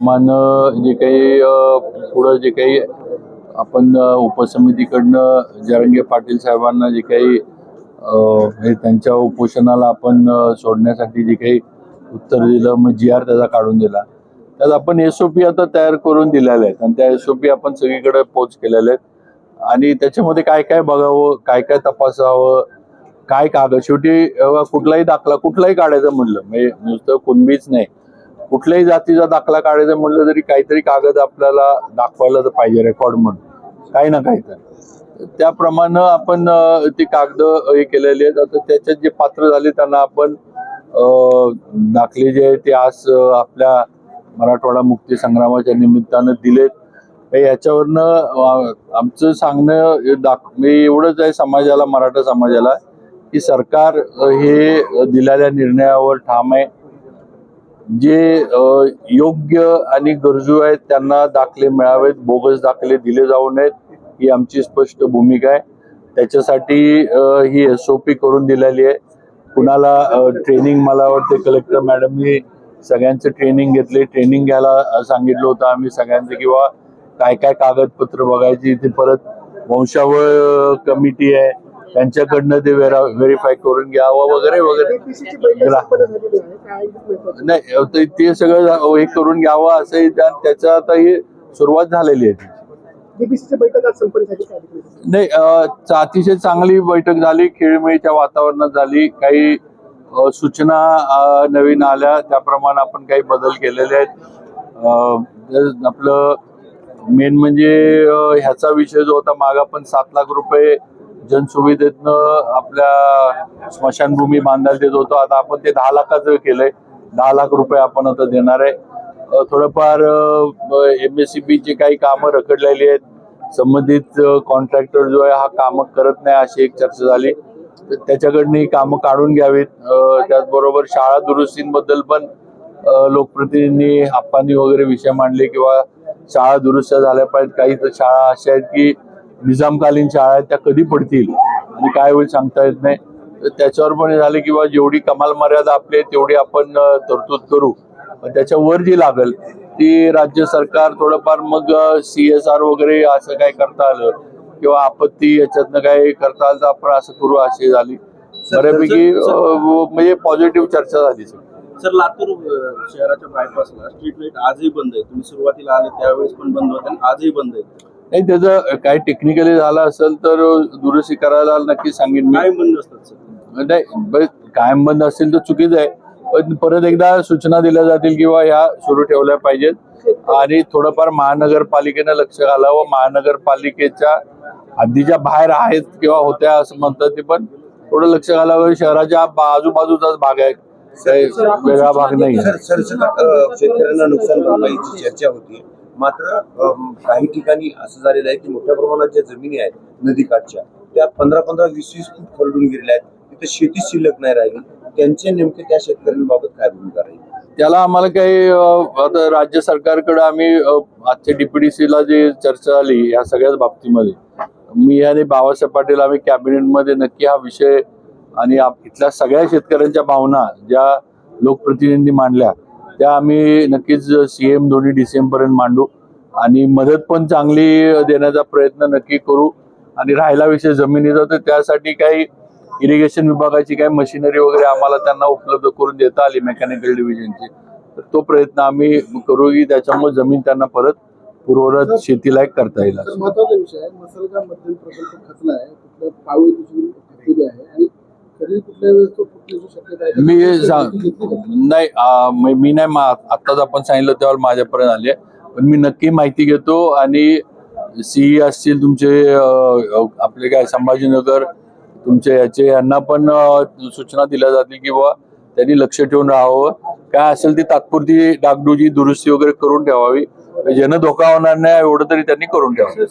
मान जे काही पुढं जे काही आपण उपसमितीकडनं जरंगे पाटील साहेबांना जे काही हे त्यांच्या उपोषणाला आपण सोडण्यासाठी जे काही उत्तर दिलं मग जी आर त्याचा काढून दिला. त्यात आपण एसओपी आता तयार करून दिलेल्या आहेत आणि त्या एसओपी आपण सगळीकडे पोच केलेल्या आहेत. आणि त्याच्यामध्ये काय काय बघावं काय काय तपासावं काय कागद शेवटी कुठलाही दाखला कुठलाही काढायचं म्हणलं म्हणजे नुसतं कुणबीच नाही. कुठल्याही जातीचा दाखला काढायचा म्हणलं तरी काहीतरी कागद आपल्याला दाखवायला तर पाहिजे रेकॉर्ड म्हणून. काही ना काही तर. त्याप्रमाणे आपण ती कागद हे केलेली आहेत. आता त्याच्यात जे पात्र झाले त्यांना आपण दाखले जे आहेत ते आज आपल्या मराठवाडा मुक्ती संग्रामाच्या निमित्तानं दिलेत. याच्यावरनं आमचं सांगणं दाख मी एवढंच आहे समाजाला मराठा समाजाला की सरकार हे दिलेल्या निर्णयावर ठाम आहे. जे योग्य आणि गरजू आहेत त्यांना दाखले मिळावेत बोगस दाखले दिले जाऊ नयेत ही आमची स्पष्ट भूमिका आहे. त्याच्यासाठी ही एस ओ पी करून दिलेली आहे. कुणाला ट्रेनिंग मला वाटते कलेक्टर मॅडमनी सगळ्यांचं ट्रेनिंग घेतले. ट्रेनिंग घ्यायला सांगितलं होतं आम्ही सगळ्यांचं किंवा काय काय कागदपत्र बघायची ते परत वंशावळ कमिटी आहे. त्यांच्याकडनं ते व्हेरीफाय करून घ्यावं वगैरे वगैरे? नाही ते सगळं हे करून घ्यावं असंही त्या- त्याचं आता ही सुरुवात झालेली आहे? नाही. अतिशय चांगली बैठक झाली. खेळीमेळीच्या वातावरणात झाली. काही सूचना नवीन आल्या. त्याप्रमाणे आपण काही बदल केलेले आहेत. आपलं मेन म्हणजे ह्याचा विषय जो होता माग आपण सात लाख रुपये जनसुविधेतनं आपल्या स्मशानभूमी बांधायला देत होतो. आता आपण ते दहा लाखाचं केलंय. दहा लाख रुपये आपण आता देणार आहे. थोडंफार एम एस सी बीची काही कामं रखडलेली आहेत. संबंधित कॉन्ट्रॅक्टर जो आहे हा कामं करत नाही अशी एक चर्चा झाली. तर त्याच्याकडनं ही कामं काढून घ्यावीत. त्याचबरोबर शाळा दुरुस्तींबद्दल पण लोकप्रतिनिधींनी आप्पांनी वगैरे विषय मांडले किंवा शाळा दुरुस्त झाल्या पाहिजेत. काही तर शाळा अशा आहेत की निजामकालीन शाळा आहेत त्या कधी पडतील? आणि काय होईल सांगता येत नाही. तर त्याच्यावर पण हे झाले किंवा जेवढी कमाल मर्यादा आपली आहे तेवढी आपण तरतूद करू. पण त्याच्या वर जी लागेल ती राज्य सरकार थोडंफार मग सी एस आर वगैरे असं काय करता आलं किंवा आपत्ती याच्यातनं काय करता आलं तर आपण असं करू अशी झाली. बऱ्यापैकी म्हणजे पॉझिटिव्ह चर्चा झाली. सर. लातूर शहराच्या बायपासला स्ट्रीट लाइट आजही बंद आहे. तुम्ही सुरुवातीला आले त्यावेळेस पण बंद होते आणि आजही बंद आहे. नाही त्याचं काय टेक्निकली झालं असेल तर दुरुस्ती करायला नक्की सांगेन मी. काय बंद असतात नाही बस कायम बंद असेल तर चुकीचं आहे. पण परत एकदा सूचना दिल्या जातील किंवा ह्या सुरू ठेवल्या पाहिजेत. आणि थोडंफार महानगरपालिकेनं लक्ष घालावं. महानगरपालिकेच्या हद्दीच्या बाहेर आहेत किंवा होत्या असं म्हणतात ते पण थोडं लक्ष घालावं. शहराच्या आजूबाजूचाच भाग आहे. वेगळा भाग नाही शेतकऱ्यांना नुकसान भरपाईची चर्चा होती मात्र काही ठिकाणी असं झालेलं आहे की मोठ्या प्रमाणात ज्या जमिनी आहेत नदीकाठच्या त्या पंधरा पंधरा वीस वीस फूट खरडून गेलेल्या आहेत. तिथे शेती शिल्लक नाही राहिली. त्यांचे नेमके त्या शेतकऱ्यांबाबत काय भूमिका राहील? त्याला आम्हाला काही आता राज्य सरकारकडे आम्ही आजच्या डीपीडीसीला जी चर्चा झाली या सगळ्याच बाबतीमध्ये मी आणि बाबासाहेब पाटील आम्ही कॅबिनेटमध्ये नक्की हा विषय आणि इथल्या सगळ्या शेतकऱ्यांच्या भावना ज्या लोकप्रतिनिधी मांडल्या त्या आम्ही नक्कीच सीएम दोन्ही डिसेंबर पर्यंत मांडू. आणि मदत पण चांगली देण्याचा प्रयत्न नक्की करू. आणि राहिला विषय जमिनीचा तर त्यासाठी काही इरिगेशन विभागाची काही मशिनरी वगैरे आम्हाला त्यांना उपलब्ध करून देता आली मेकॅनिकल डिव्हिजनची तर तो प्रयत्न आम्ही करू की त्याच्यामुळे जमीन त्यांना परत पूर्वरत शेतीलायक करता येईल महत्त्वाचा विषय आहे मसलगाव मध्यम प्रकल्प खचला आहे दुसरी आहे आणि कधी कुठल्या वेळेस तो मी नाही मी नाही आत्ताच आपण सांगितलं त्यावर माझ्यापर्यंत आले पण मी नक्की माहिती घेतो आणि सीई असतील तुमचे आपले काय संभाजीनगर तुमचे याचे यांना पण सूचना दिल्या जातील किंवा त्यांनी लक्ष ठेवून राहावं. काय असेल ती तात्पुरती डागडुजी दुरुस्ती वगैरे करून ठेवावी. ज्यानं धोका होणार नाही एवढं तरी त्यांनी करून ठेवावं.